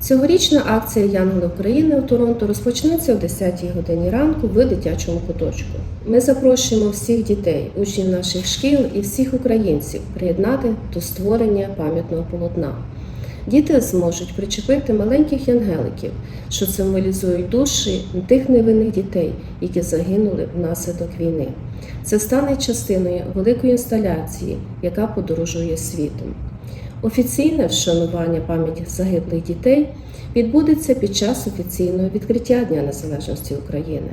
Цьогорічна акція Янголи України у Торонто розпочнеться о 10 годині ранку в дитячому куточку. Ми запрошуємо всіх дітей, учнів наших шкіл і всіх українців приєднати до створення пам'ятного полотна. Діти зможуть причепити маленьких янгеликів, що символізують душі тих невинних дітей, які загинули внаслідок війни. Це стане частиною великої інсталяції, яка подорожує світом. Офіційне вшанування пам'яті загиблих дітей відбудеться під час офіційного відкриття Дня Незалежності України.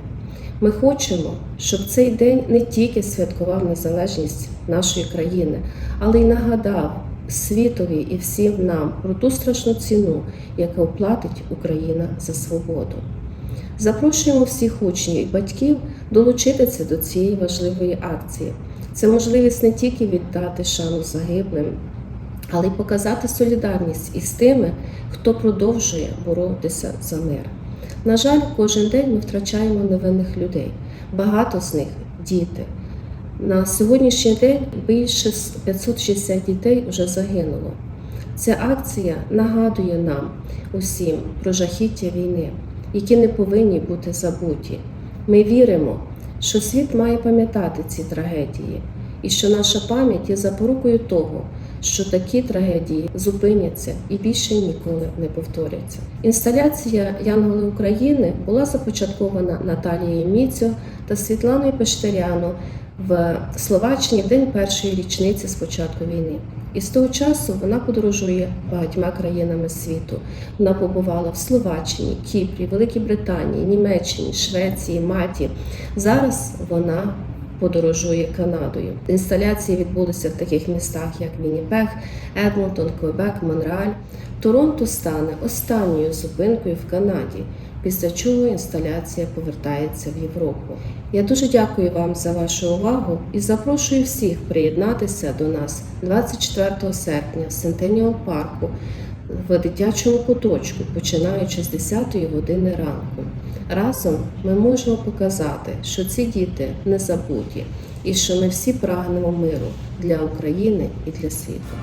Ми хочемо, щоб цей день не тільки святкував незалежність нашої країни, але й нагадав світові і всім нам про ту страшну ціну, яку платить Україна за свободу. Запрошуємо всіх учнів і батьків долучитися до цієї важливої акції. Це можливість не тільки віддати шану загиблим, але й показати солідарність із тими, хто продовжує боротися за мир. На жаль, кожен день ми втрачаємо невинних людей. Багато з них діти. На сьогоднішній день більше 560 дітей вже загинуло. Ця акція нагадує нам усім про жахіття війни, які не повинні бути забуті. Ми віримо, що світ має пам'ятати ці трагедії, і що наша пам'ять є запорукою того, що такі трагедії зупиняться і більше ніколи не повторяться. Інсталяція Янголи України була започаткована Наталією Міцьо та Світланою Пештеряно в Словаччині в день першої річниці з початку війни. І з того часу вона подорожує багатьма країнами світу. Вона побувала в Словаччині, Кіпрі, Великій Британії, Німеччині, Швеції, Мальті. Зараз вона подорожує Канадою. Інсталяції відбулися в таких містах, як Вінніпег, Едмонтон, Квебек, Монреаль. Торонто стане останньою зупинкою в Канаді, після чого інсталяція повертається в Європу. Я дуже дякую вам за вашу увагу і запрошую всіх приєднатися до нас 24 серпня в Сентеніал парку в дитячому куточку, починаючи з 10 години ранку. Разом ми можемо показати, що ці діти не забуті і що ми всі прагнемо миру для України і для світу.